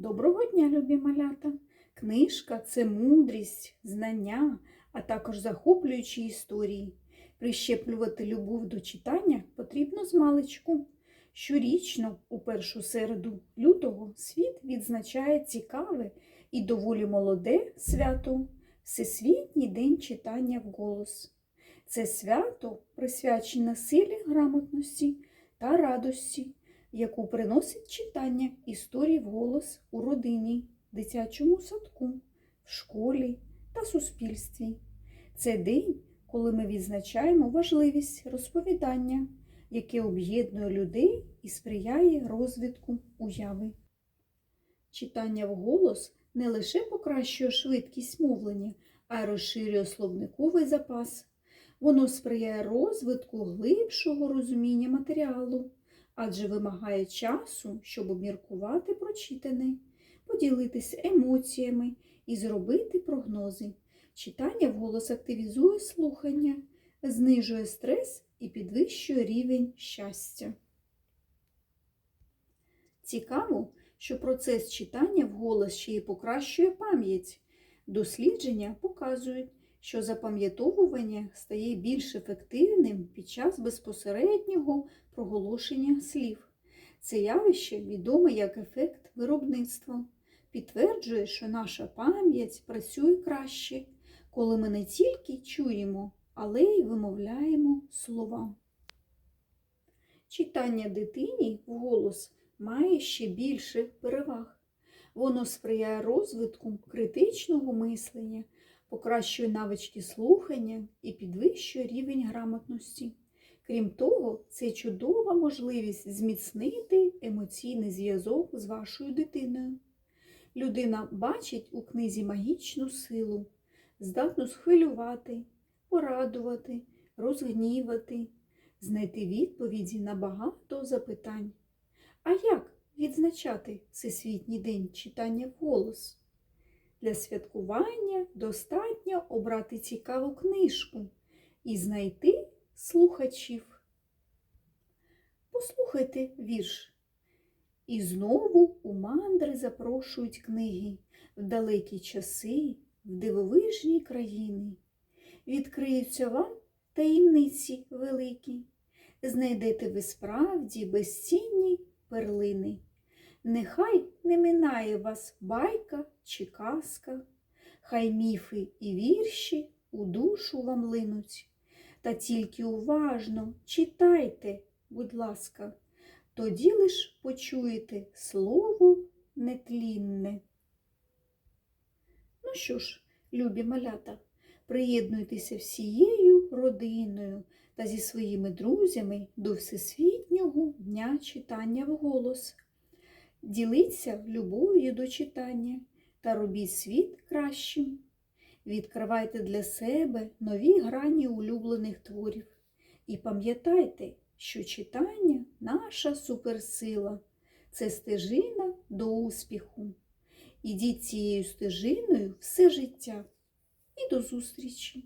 Доброго дня, любі малята! Книжка це мудрість, знання, а також захоплюючі історії. Прищеплювати любов до читання потрібно з маличку. Щорічно, у першу середу лютого, світ відзначає цікаве і доволі молоде свято Всесвітній день читання вголос. Це свято присвячене силі грамотності та радості, яку приносить читання історій вголос у родині, дитячому садку, в школі та суспільстві. Це день, коли ми відзначаємо важливість розповідання, яке об'єднує людей і сприяє розвитку уяви. Читання вголос не лише покращує швидкість мовлення, а й розширює словниковий запас. Воно сприяє розвитку глибшого розуміння матеріалу, адже вимагає часу, щоб обміркувати прочитане, поділитися емоціями і зробити прогнози. Читання вголос активізує слухання, знижує стрес і підвищує рівень щастя. Цікаво, що процес читання вголос ще й покращує пам'ять. Дослідження показують, що запам'ятовування стає більш ефективним під час безпосереднього проголошення слів. Це явище відоме як ефект виробництва, підтверджує, що наша пам'ять працює краще, коли ми не тільки чуємо, але й вимовляємо слова. Читання дитині вголос має ще більше переваг. Воно сприяє розвитку критичного мислення, покращує навички слухання і підвищує рівень грамотності. Крім того, це чудова можливість зміцнити емоційний зв'язок з вашою дитиною. Людина бачить у книзі магічну силу, здатну схвилювати, порадувати, розгнівати, знайти відповіді на багато запитань. А як відзначати Всесвітній день читання вголос? Для святкування достатньо обрати цікаву книжку і знайти слухачів. Послухайте вірш. І знову у мандри запрошують книги в далекі часи, в дивовижні країни. Відкриються вам таємниці великі, знайдете ви справді безцінні перлини. Нехай не минає вас байка чи казка, хай міфи і вірші у душу вам линуть. Та тільки уважно читайте, будь ласка, тоді лиш почуєте слово нетлінне. Ну що ж, любі малята, приєднуйтеся всією родиною та зі своїми друзями до Всесвітнього дня читання вголос. Діліться любов'ю до читання та робіть світ кращим. Відкривайте для себе нові грані улюблених творів. І пам'ятайте, що читання наша суперсила, це стежина до успіху. Ідіть цією стежиною все життя і до зустрічі!